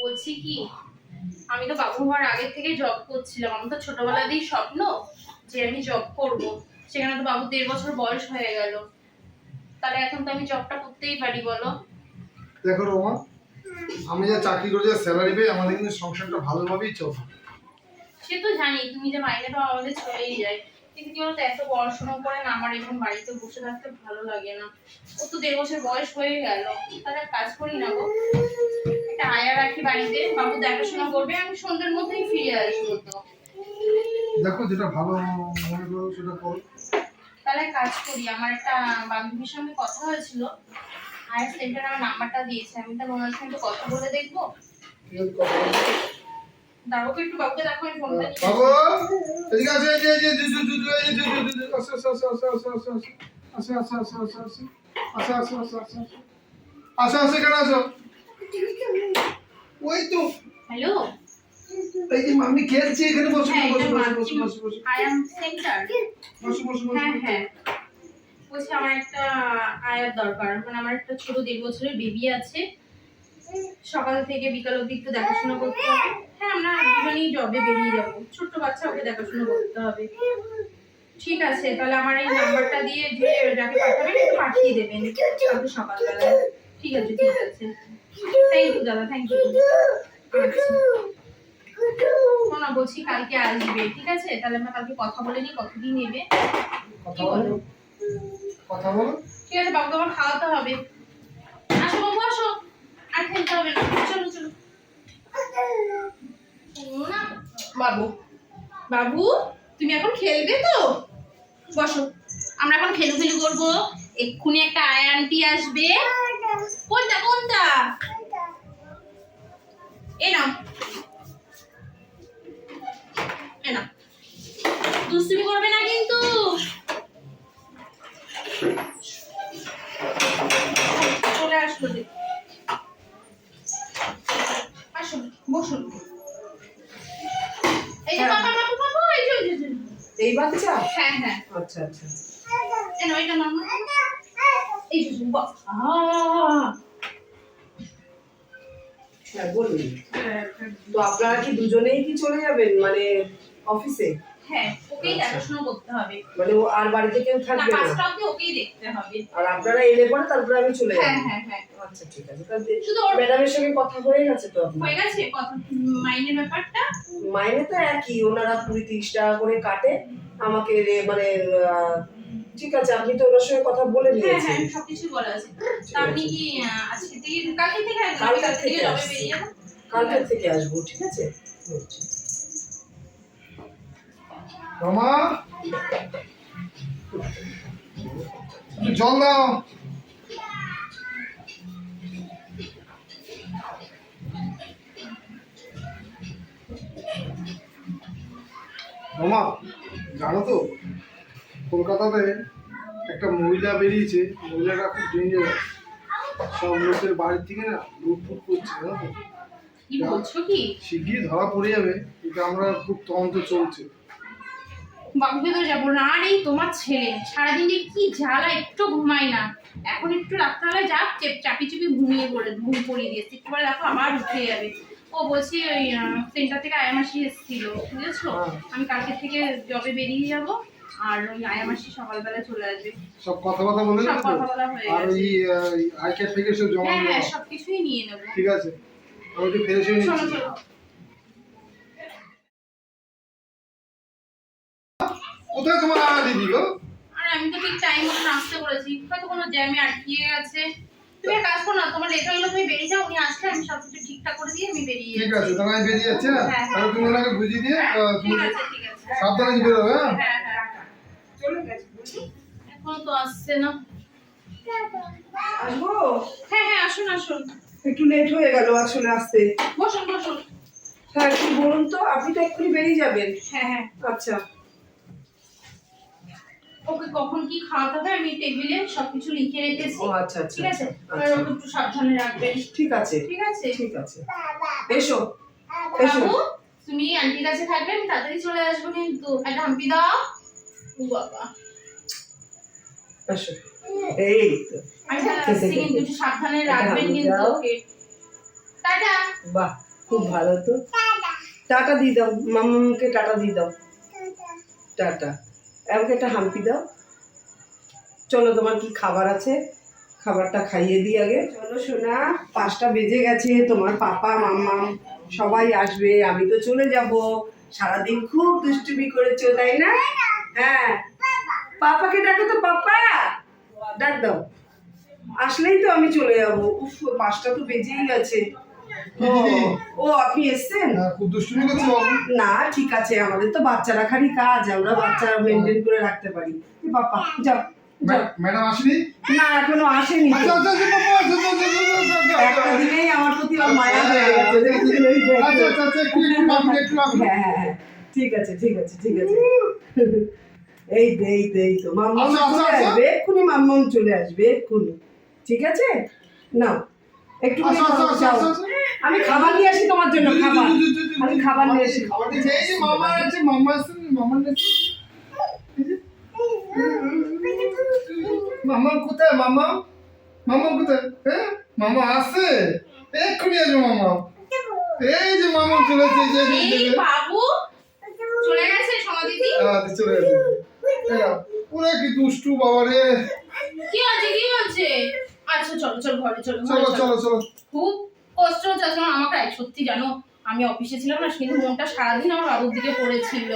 বলছি কি আমি তো বাবু হওয়ার আগে থেকে জব করছিলাম। আমার তো ছোটবেলা ছোটবেলাতেই স্বপ্ন যে আমি জব করব। সেখানে তো বাবু দেড় বছর বয়স হয়ে গেল। তাহলে এখন তো আমি জবটা করতেই পারি বলো? দেখো রোমা আমি যা চাকরি করে যা স্যালারি পাই আমাদের কিন্তু সংসারটা ভালোভাবেই চলছে সে তো জানি তুমি যে মাইনে পাও আমাদের চলেই যায়। কিন্তু কি বলতো এত পড়াশোনা করে না আমার এখন বাড়িতে বসে থাকতে ভালো লাগে না। ও তো দেড় বছর বয়স হয়ে গেল তাহলে কাজ করি না গো। আয়া রাখি বাড়িতে বাবু দেখাশোনা করবে আমি সন্ধ্যের মধ্যেই ফিরে আসব তো দেখো যেটা ভালো মনে করো সেটা করো তাহলে কাজ করি আমার একটা বান্ধবীর সঙ্গে কথা হয়েছিল আয়া সেন্টার আমার নাম্বারটা দিয়েছে আমি তাহলে ওনার সঙ্গে কথা বলে দেখব। দাঁড়াবো একটু বাবুকে দেখো আমি ফোনটা বাবু এদিকে আসো এই যে এই যে জু জু জু এই যে জু জু আসো আসো আসো আসো আসো আসো আসো আসো আসো আসো আসো আসো আসো আসো আসো আসো আসো আসো কেন আসো ওই তো। হ্যালো? এই যে মাম্মি খেলছে এখানে বসো হ্যাঁ বসো এটা বসো বসো বসো। বসো আয়াম সেন্টার বসো বসো বসো হ্যাঁ হ্যাঁ। বলছি আমার একটা আয়ার দরকার। মানে আমার একটা ছোট দেড় বছরের বেবি আছে। সকাল থেকে বিকাল অব্দি একটু দেখাশোনা করতে হবে। হ্যাঁ আমরা দুজনেই জবে বেরিয়ে যাব। ছোট্ট বাচ্চা ওকে দেখাশোনা করতে হবে। ঠিক আছে তাহলে আমার এই নাম্বারটা দিয়ে যে যাকে পাঠাবেন একটু পাঠিয়ে দেবেন। কালকে সকালবেলায়। ঠিক আছে ঠিক আছে। থ্যাংক ইউ দাদা থ্যাংক ইউ শোনো বলছি কালকে আসবে ঠিক আছে? তাহলে আমরা কালকে কথা বলে নিই কতদিন নেবে? কথা বলো। কথা বলো। ঠিক আছে বাবু তোমার খাওয়াতে হবে। আসো বাবু আসো। আর খেলতে হবে না। চলো চলো। বাবু বাবু তুমি এখন খেলবে তো? বসো। আমরা এখন খেলু খেলু করব। এক্ষুনি একটা আয় আন্টি আসবে। কোনটা কোনটা? এ নাও। এ নাও। দুষ্টুমি করবে না কিন্তু। চলে আসলো আসুন বসুন এই যে বাবা বাবু বাবু এই যে, এই বাচ্চা? হ্যাঁ হ্যাঁ। আচ্ছা আচ্ছা। এনো এটা মামা এই যে আহ। হ্যাঁ বলুন। তো আপনারা কি দুজনেই কি চলে যাবেন মানে অফিসে? হ্যাঁ ওকেই দেখাশোনা করতে হবে। মানে ও আর বাড়িতে কেউ থাকবে না? পাঁচটা ওকেই দেখতে হবে। আর আপনারা এলে পরে তারপরে আমি চলে হ্যাঁ হ্যাঁ হ্যাঁ। আচ্ছা ঠিক আছে। তাহলে শুধু ম্যাডামের সঙ্গে কথা হয়ে গেছে তো হয়ে গেছে কত মাইনের ব্যাপারটা? মাইনে তো একই ওনারা কুড়ি তিরিশ টাকা করে কাটে। আমাকে মানে ঠিক আছে আপনি তো ওনার সঙ্গে কথা বলে হ্যাঁ হ্যাঁ সবকিছু বলা আছে। তা আপনি কি আজকে থেকে কালকে থেকে আসবেন কালকে থেকে বেরিয়ে যাব? কালকে থেকে আসব ঠিক আছে। রমা? জল দাও। রমা জানো তো কলকাতাতে একটা মহিলা বেরিয়েছে মহিলাটা খুব ডেঞ্জারাস সব লোকের বাড়ির থেকে না লুটফুট করছে জানো তো? শিগগিরই ধরা পড়ে যাবে এটা আমরা খুব তদন্ত চলছে। বাবুকে তো যাব। না আর এই তোমার ছেলে। সারাদিন যে কি জ্বালা একটু ঘুমাই না। এখন একটু রাত্রাবেলা যাক চেপ চাপি চুপি ঘুমিয়ে পড়ে ঘুম পড়িয়ে দিয়েছে একটু পরে দেখো আবার উঠে যাবে। ও বলছি ওই সেন্টার থেকে আয়ামাসি এসেছিল বুঝেছ? হ্যাঁ। আমি কালকে থেকে জবে বেরিয়ে যাব। আর ওই আয়ামাসি সকালবেলা চলে আসবে। সব কথা কথা বলে সব কথা বলা হয়ে আর ওই আই থেকে সব জমা হ্যাঁ হ্যাঁ দেওয়া সবকিছুই নিয়ে নেব। ঠিক আছে। আমি একটু চলো চলো। কোথায় তোমার আনা দিদি গো? আর আমি তো ঠিক টাইম মতো করেছি। হয়তো কোনো জ্যামে আটকিয়ে গেছে। তুমি কাজ করো না তোমার লেট গেলে তুমি বেরিয়ে যাও উনি আসলে আমি সব কিছু ঠিকঠাক করে দিয়ে আমি বেরিয়ে ঠিক আছে তাহলে আমি বেরিয়ে যাচ্ছি হ্যাঁ? হ্যাঁ, হ্যাঁ। তাহলে তুমি ওনাকে বুঝিয়ে দিয়ে তুমি সাবধানে বেরোবে হ্যাঁ। চলে গেছে এখন তো আসছে না। আসব? হ্যাঁ হ্যাঁ আসুন আসুন। একটু লেট হয়ে গেল আসলে আসতে। বসুন বসুন। হ্যাঁ কি বলুন তো আপনি তো এক্ষুনি বেরিয়ে যাবেন। হ্যাঁ হ্যাঁ। আচ্ছা। ওকে কখন কি খাওয়াতে হবে আমি টেবিলে সবকিছু লিখে রেখেছি। ও আচ্ছা আচ্ছা ঠিক আছে? আচ্ছা। আর ওকে একটু সাবধানে রাখবেন। ঠিক আছে ঠিক আছে? ঠিক আছে। এসো এসো। তুমি আন্টির কাছে থাকবে আমি তাড়াতাড়ি চলে আসব কিন্তু। একটা হাম্পি দাও। বাবা। এসো এই তো। আমি তাহলে আসছি কিন্তু একটু সাবধানে রাখবেন হাম্পি কিন্তু। দাও। Okay tata. বাহ খুব ভালো তো। টাটা। দিয়ে দাও। মামাকে টাটা দিয়ে দাও। টাটা। আমাকে একটা হাম্পি দাও। চলো তোমার কি খাবার আছে? খাবারটা খাইয়ে দিই আগে। চলো সোনা পাঁচটা বেজে গেছে। তোমার পাপা মাম্মা সবাই আসবে। আমি তো চলে যাব। সারাদিন খুব দুষ্টুমি করেছ তাই না? হ্যাঁ। পাপাকে ডাকো তো পাপা। ডাক দাও। আসলেই তো আমি চলে যাব। উফ পাঁচটা তো বেজেই গেছে। ও, আপনি এসছেন? খুব দুষ্টুমি করছ না ঠিক আছে আমাদের তো বাচ্চা রাখারই কাজ আমরা বাচ্চা মেনটেন করে রাখতে পারি। বাবা যাও ম্যাডাম আসেনি? না এখনও আসেনি। একটা। দিনেই আমার প্রতি মায়া হয়ে গেছে। আচ্ছা আচ্ছা আচ্ছা। হ্যাঁ হ্যাঁ হ্যাঁ। ঠিক আছে ঠিক আছে ঠিক আছে। এই তো এই তো এই তো। মাম্মা আচ্ছা, আচ্ছা, চলে আচ্ছা। আসবে এক্ষুনি মাম্মন চলে আসবে এক্ষুনি। ঠিক আছে? নাও একটু আচ্ছা, আচ্ছা, আচ্ছা, আচ্ছা, আচ্ছা। আমি খাবার নিয়ে আসি তোমার জন্য খাবার। দু, দু, দু, দু, দু, আমি খাবার নিয়ে আসি। মামা আছে মামা আছে মামা আছে মামা কোথায় মামা? মামা কোথায়? হ্যাঁ মামা আছে। এক্ষুনি আসবে মামা। এই যে মামা চলেছে এই যে এই যে- এই এই যে- বাবু চলে গেছে সোনা দিদি হ্যাঁ, চলে গেছে। ওরা কি দুষ্টু বাবা রে। কি আছে কি বলছে আচ্ছা চলো চলো ঘরে চলো চলো চলো। চলো খুব কষ্ট হচ্ছে আজকে আমাকে সত্যি জানো আমি অফিসে ছিলাম না কিন্তু মনটা সারাদিন আমার বাবুর দিকে পড়েছিল।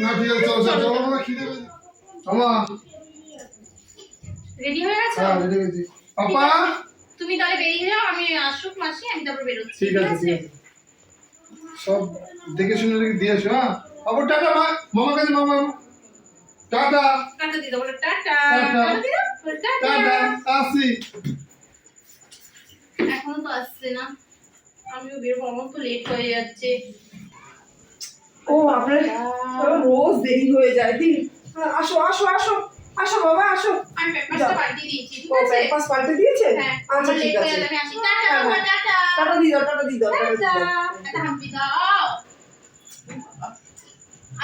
না ঠিক আছে চলো চলো চলো আমার খিদে মামা রেডি হয়ে গেছো? হ্যাঁ রেডি গেছি পাপা তুমি তাহলে বেরিয়ে যাও আমি আসুক মাসি আমি তারপর বেরোচ্ছি ঠিক আছে ঠিক আছে? সব দেখে শুনে দিয়ে এসো হ্যাঁ? আবার টাটা মা মামা কাছে মামা টাটা টাটা দিদা বলে tata tata. Tata tata tata আসি এখনও তো আসছে না। আমিও বেরোবো আমার তো লেট হয়ে যাচ্ছে। ও আপনার রোজ দেরি হয়ে যায় দিন। আসো আসো আসো আসো বাবা আসো। আমি পেপারটা পাল্টে দিয়েছি ঠিক আছে? ব্যাকপাস পাল্টে দিয়েছে? হ্যাঁ আচ্ছা ঠিক আছে। আমি আসি। টাটা হ্যাঁ, হ্যাঁ। টাটা। টাটা দিয়ে দাও টাটা দিয়ে দাও টাটা। দিয়ে টাটা হাম্পি দাও।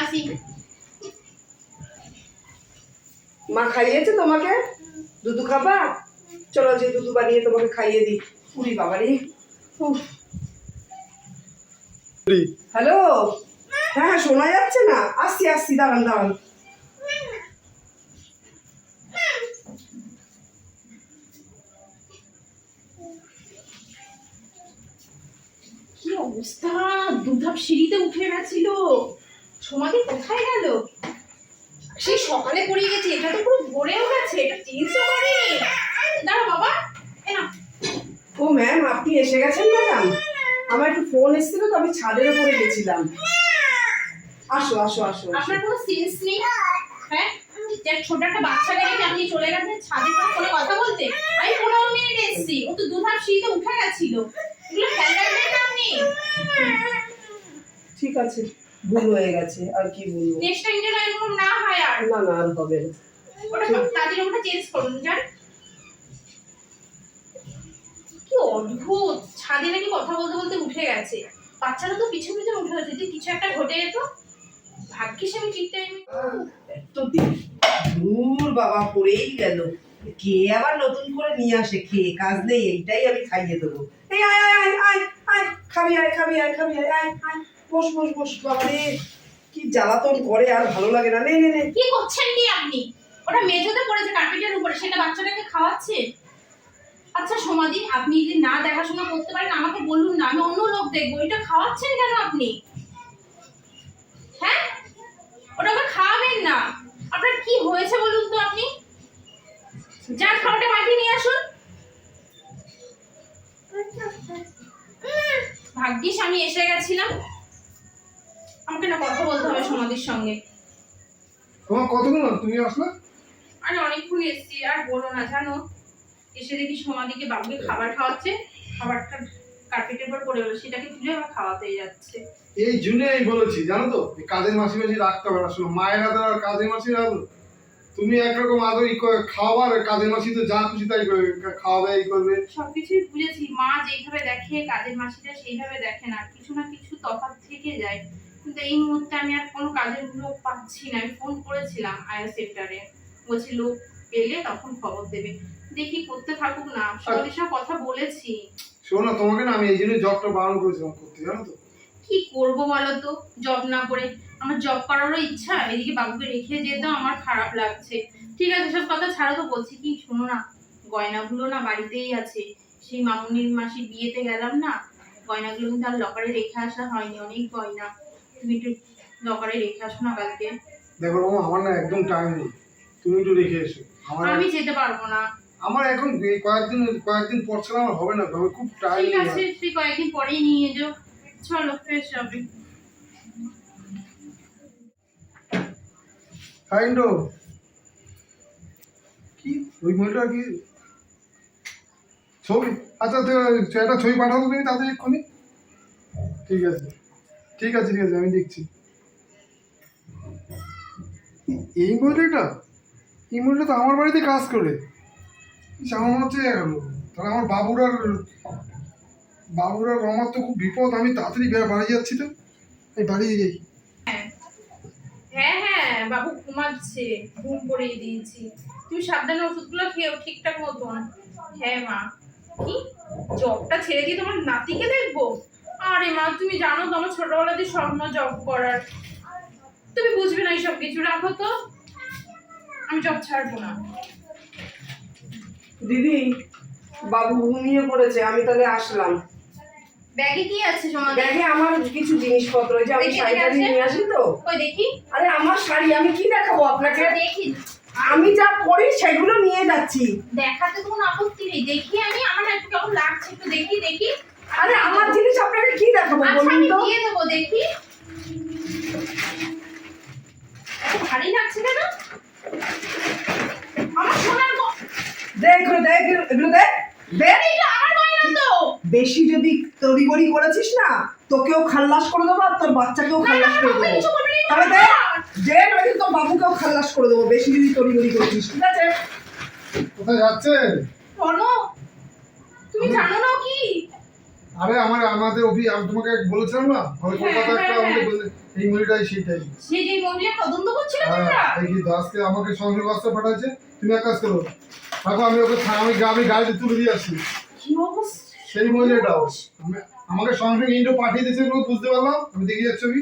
আসি। মা খাইয়েছে তোমাকে? দুধু খাবা? চলো যে দুধু বানিয়ে তোমাকে খাইয়ে দিই। পুরি বাবা রে। হ্যালো? হ্যাঁ হ্যাঁ শোনা যাচ্ছে না। আসছি আসছি দাঁড়ান দাঁড়ান। কি অবস্থা? দুধাপ সিঁড়িতে উঠে গেছিল। সমাধি কোথায় গেল? সেই সকালে পড়িয়ে গেছে এটা তো পুরো ভরেও গেছে এটা চেঞ্জও করেনি দাঁড়া বাবা ও ম্যাম আপনি এসে গেছেন ম্যাডাম আমার একটু ফোন এসেছিল তো আমি ছাদের উপরে গেছিলাম। আসো আসো আসো। আপনার কোনো সেন্স নেই? হ্যাঁ? ছোট একটা বাচ্চা রেখে আপনি চলে গেছেন ছাদের করে ফোনে কথা বলতে? আমি পনেরো মিনিট এসেছি ও তো দুধাপ সিঁড়িতে উঠে গেছিল। এগুলো খেয়াল রাখবেন না আপনি ঠিক আছে। ভুল হয়ে গেছে আর কি বলব? নেক্সট টাইম যেন এরকম না হয় আর। না না আর হবে না। ওটা তাদের ওটা চেঞ্জ করুন জান। কি অদ্ভুত! ছাদে নাকি কথা বলতে বলতে উঠে গেছে। বাচ্চারা তো পিছু পিছু উঠে গেছে। যে কিছু একটা ঘটে যেত ভাগ্যিস আমি ঠিক টাইমে তো দূর বাবা পড়েই গেল। কে আবার নতুন করে নিয়ে আসে? খেয়ে কাজ নেই এইটাই আমি খাইয়ে দেবো। এই আয় আয় আয় আয় আয় খাবি আয় খাবি আয় খাবি আয় আয় আয়। বস বস বস, বাবা রে, কি জ্বালাতন করে, আর ভালো লাগে না। নে নে নে। কি করছেন কি আপনি? ওটা মেঝেতে পড়েছে, কার্পেটের উপরে। সেটা বাচ্চাটাকে খাওয়াচ্ছে? আচ্ছা সমাধি, আপনি যদি না দেখাশোনা করতে পারেন, আমাকে বলুন না, আমি অন্য লোক দেখব। এটা খাওয়াচ্ছেন কেন আপনি? হ্যাঁ? ওটা আবার খাওয়াবেন না। আপনার কি হয়েছে বলুন তো আপনি? যার খাওয়াটা মাটি নিয়ে আসুন। ভাগ্যিস আমি এসে গেছিলাম। আমাকে না কথা বলতে হবে সমাধির সঙ্গে। তোমার কতক্ষণ? তুমি আসলে? আমি অনেকক্ষণ এসেছি আর বলো না জানো? এসে দেখি সমাধিকে বাবুকে খাবার খাওয়াচ্ছে খাবারটা কার্পেটের উপর পড়ে গেলো সেটাকে তুলে আবার খাওয়াতে যাচ্ছে। এই জন্যই বলেছি জানো তো? কাজের মাসি মাসি রাখতে হবে না শোনো মায়ের আদর আর কাজের মাসি আদর তুমি একরকম আদরই করে খাওয়ার কাজের মাসি তো যা খুশি তাই করবে খাওয়াবে এই করবে। সবকিছুই বুঝেছি মা যেইভাবে দেখে কাজের মাসিটা সেইভাবে দেখে না কিছু না কিছু তফাৎ থেকে যায়। কিন্তু এই মুহূর্তে আমি আর কোনো কাজের লোক পাচ্ছি না। আমি ফোন করেছিলাম আয়া সেক্টরে বলছি লোক পেলে তখন খবর দেবে। দেখি করতে থাকুক না। সবারই সব কথা বলেছি। শোনো তোমাকে না আমি এই জন্য জবটা বারণ করেছিলাম করতে জানো তো? কি করব বলো তো? জব না করে। আমার জব করারও ইচ্ছা এদিকে বাবুকে রেখে যেতেও আমার খারাপ লাগছে। ঠিক আছে সব কথা ছাড়ো তো বলছি কি শোনো না। গয়নাগুলো না বাড়িতেই আছে। সেই মামুনির মাসির বিয়েতে গেলাম না। গয়নাগুলো কিন্তু আর লকারে রেখে আসা হয়নি অনেক গয়না। তুমি একটু লকারে রেখে আসো না কালকে? দেখো রমা আমার না একদম টাইম নেই। তুমি একটু রেখে এসো। আমার আমি যেতে পারব না। আমার এখন কয়েকদিন কয়েকদিন পর ছাড়া আমার হবে না আমি খুব টাইম ঠিক আছে তুই কয়েকদিন পরেই নিয়ে যাও চলো ফ্রেশ হবে। ফাইন্ড কি? ওই মহিলা কি? ছবি? আচ্ছা একটা ছবি পাঠাবো তুমি তাদের এক্ষুনি। ঠিক আছে। ঠিক আছে ঠিক আছে, আমি দেখছি। এই মহিলাটা? এই মহিলা তো আমার বাড়িতে কাজ করে। আমার মনে হচ্ছে তাহলে আমার বাবুর আর বাবুর আর রমার তো খুব বিপদ, আমি তাড়াতাড়ি বাড়ি যাচ্ছি তো। আমি বাড়ি যাই হ্যাঁ। হ্যাঁ বাবু ঘুমাচ্ছে, ঘুম পড়িয়ে দিয়েছি। তুমি সাবধানে ওষুধগুলো খেয়েও ঠিকঠাক মতন। হ্যাঁ মা। কি? জবটা ছেড়ে দিয়ে তোমার নাতিকে দেখব? আরে মা তুমি জানো তো আমার ছোটবেলাতে স্বপ্ন জব করার। তুমি বুঝবে না এইসব কিছু রাখো তো। আমি জব ছাড়বো না। দিদি বাবু ঘুমিয়ে পড়েছে আমি তাহলে আসলাম। ব্যাগে কি আছে তোমাদের ব্যাগে আমার কিছু জিনিসপত্র ওই যে আমি। নিয়ে আসি তো? ওই দেখি। আরে আমার শাড়ি আমি কি দেখাবো আপনাকে? দেখি। আমি যা পরি সেগুলো নিয়ে যাচ্ছি। দেখাতে তো কোনো আপত্তি নেই। দেখি আমি আমার একটু কেমন লাগছে একটু দেখি দেখি। আরে আমার জিনিস আপনাকে কি দেখাবো আচ্ছা বলুন আমি তো? দিয়ে দেবো দেখি। ভারী লাগছে কেন? আমার সোনার গ- দে এগুলো দে এগুলো এগুলো দে। দে। এইটা আমার গয়না তো। বেশি যদি তড়িবড়ি করেছিস না তোকেও খাল্লাস করে দেবো আর তোর বাচ্চাকেও খাল্লাস করে দেবো। কিছু করবে না, তাহলে দে। আমার। তোর বাবুকেও খাল্লাস করে দেবো বেশি যদি তড়িবড়ি করেছিস। ঠিক আছে? কোথায় যাচ্ছে শোনো তুমি জানো না কি? আরে আমার আমাদের অভি আমি তোমাকে বলেছিলাম না? ওই হ্যাঁ, কলকাতা একটা হ্যাঁ, আমাদের হ্যাঁ। বলে- এই মহিলাটাই সেটাই সে যে মহিলা তদন্ত করছিল তোমরা? এই কি তো আজকে আমাকে সঙ্গে বাস্তা পাঠাচ্ছে। তুমি এক কাজ করো দেখো আমি ওকে আমি আমি গাড়িতে তুলে দিয়ে আসি। কি অবস্থা? সেই মহিলাটা আমি- আমাকে সঙ্গে ইন্ডো পাঠিয়ে দিয়েছে বলে বুঝতে পারলাম। আমি দেখে যাচ্ছি ছবি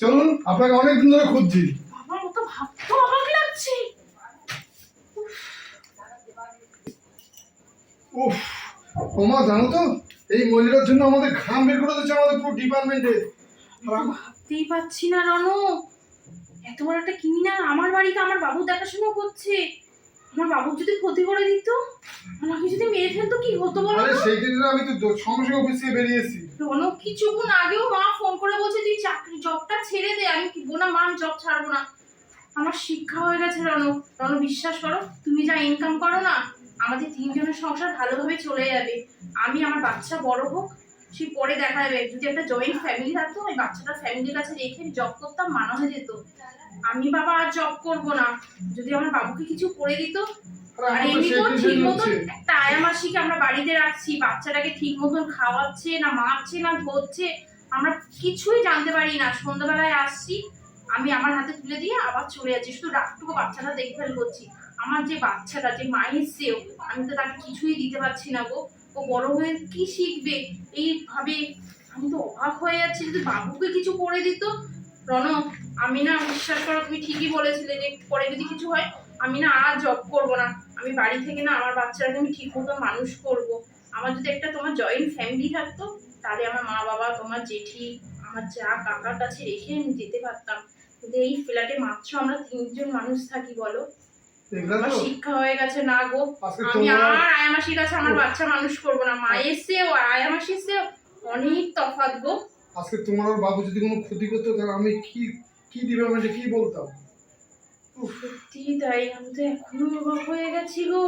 চলুন আপনাকে অনেক দিন ধরে খুঁজছি। আমার মতো ভাবতেও অবাক লাগছে। উফ তোমা জানো তো? এই মহিলার জন্য আমাদের ঘাম বের করে দিচ্ছে আমাদের পুরো ডিপার্টমেন্টে ভাবতেই পাচ্ছি না রনো এত বড় একটা ক্রিমিনাল আমার বাড়িতে আমার বাবু দেখাশোনা করছে। আমার বাবুর যদি ক্ষতি করে দিত আমাকে যদি মেরে ফেলতো কি হতো বলো আরে? সেই দিন আমি তো সঙ্গে সঙ্গে অফিস থেকে বেরিয়ে এসেছি। রনো কিছুক্ষণ আগেও মা ফোন করে বলছে তুই চাকরি জবটা ছেড়ে দে আমি কি না মা জব ছাড়বো না। আমার শিক্ষা হয়ে গেছে রনো রনো বিশ্বাস করো তুমি যা ইনকাম করো না আমাদের তিনজনের সংসার ভালোভাবে চলে যাবে। আমি আমার বাচ্চা বড় হোক সে পরে দেখা যাবে। যদি একটা জয়েন্ট ফ্যামিলি থাকতো ওই বাচ্চাটা ফ্যামিলির কাছে রেখে জব করতাম মানা হয়ে যেত। আমি বাবা আর জব করব না। যদি আমার বাবুকে কিছু করে দিত আর ঠিক মতন একটা আয়া মাসিকে আমরা বাড়িতে রাখছি। বাচ্চাটাকে ঠিক মতন খাওয়াচ্ছে না মারছে না ধরছে। আমরা কিছুই জানতে পারি না। সন্ধ্যাবেলায় আসছি আমি আমার হাতে তুলে দিয়ে আবার চলে যাচ্ছি। শুধু রাতটুকু বাচ্চাটা দেখভাল করছি। আমার যে বাচ্চাটা, যে মা এসছেও আমি তো তাকে কিছুই দিতে পারছি না গো। ও বড় হয়ে কি শিখবে? এইভাবে আমি তো অবাক হয়ে যাচ্ছি। যদি বাবুকে কিছু করে দিত? রণ আমি না বিশ্বাস করো, তুমি ঠিকই বলেছিলে যে পরে যদি কিছু হয় আমি না আর জব করব না। আমি বাড়ি থেকে না আমার বাচ্চাটাকে আমি ঠিক মতো মানুষ করব। আমার যদি একটা তোমার জয়েন্ট ফ্যামিলি থাকতো, তাহলে আমার মা বাবা, তোমার জেঠি, আমার যা কাকার কাছে রেখে আমি যেতে পারতাম। কিন্তু এই ফ্ল্যাটে মাত্র আমরা তিনজন মানুষ থাকি, বলো? আমার শিক্ষা হয়ে গেছে না গো। আমি আর আয়ামাসির কাছে আমার বাচ্চা মানুষ করব না। মা এসে ও আয়ামাসি এসে অনেক তফাৎ গো। আজকে তোমার ওর বাবু যদি কোনো ক্ষতি করতো তাহলে আমি কি কি ডিপার্টমেন্টে কি বলতাম? সত্যি তাই আমি তো এখনও অবাক হয়ে গেছি গো।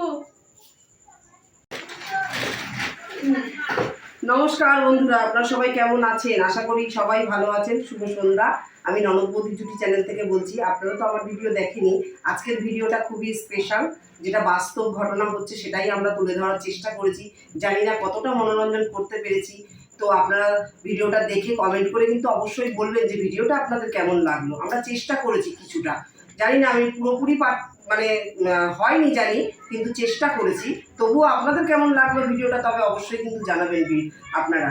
নমস্কার বন্ধুরা, আপনারা সবাই কেমন আছেন? আশা করি সবাই ভালো আছেন। শুভ সন্ধ্যা। আমি ননদবতী জুটি চ্যানেল থেকে বলছি, আপনারা তো আমার ভিডিও দেখেনি আজকের ভিডিওটা খুবই স্পেশাল যেটা বাস্তব ঘটনা হচ্ছে সেটাই আমরা তুলে ধরার চেষ্টা করেছি। জানি না কতটা মনোরঞ্জন করতে পেরেছি। তো আপনারা ভিডিওটা দেখে কমেন্ট করে কিন্তু অবশ্যই বলবেন যে ভিডিওটা আপনাদের কেমন লাগল। আমরা চেষ্টা করেছি কিছুটা। জানি না, আমি পুরোপুরি পার মানে হয়নি জানি, কিন্তু চেষ্টা করেছি। তবুও আপনাদের কেমন লাগল ভিডিওটা, তবে অবশ্যই কিন্তু জানাবেন আপনারা।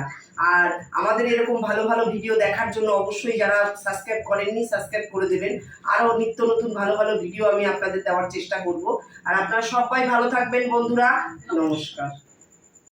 আর আমাদের এরকম ভালো ভালো ভিডিও দেখার জন্য অবশ্যই যারা সাবস্ক্রাইব করেননি, সাবস্ক্রাইব করে দেবেন। আরও নিত্য নতুন ভালো ভালো ভিডিও আমি আপনাদের দেওয়ার চেষ্টা করব। আর আপনারা সবাই ভালো থাকবেন, বন্ধুরা। নমস্কার।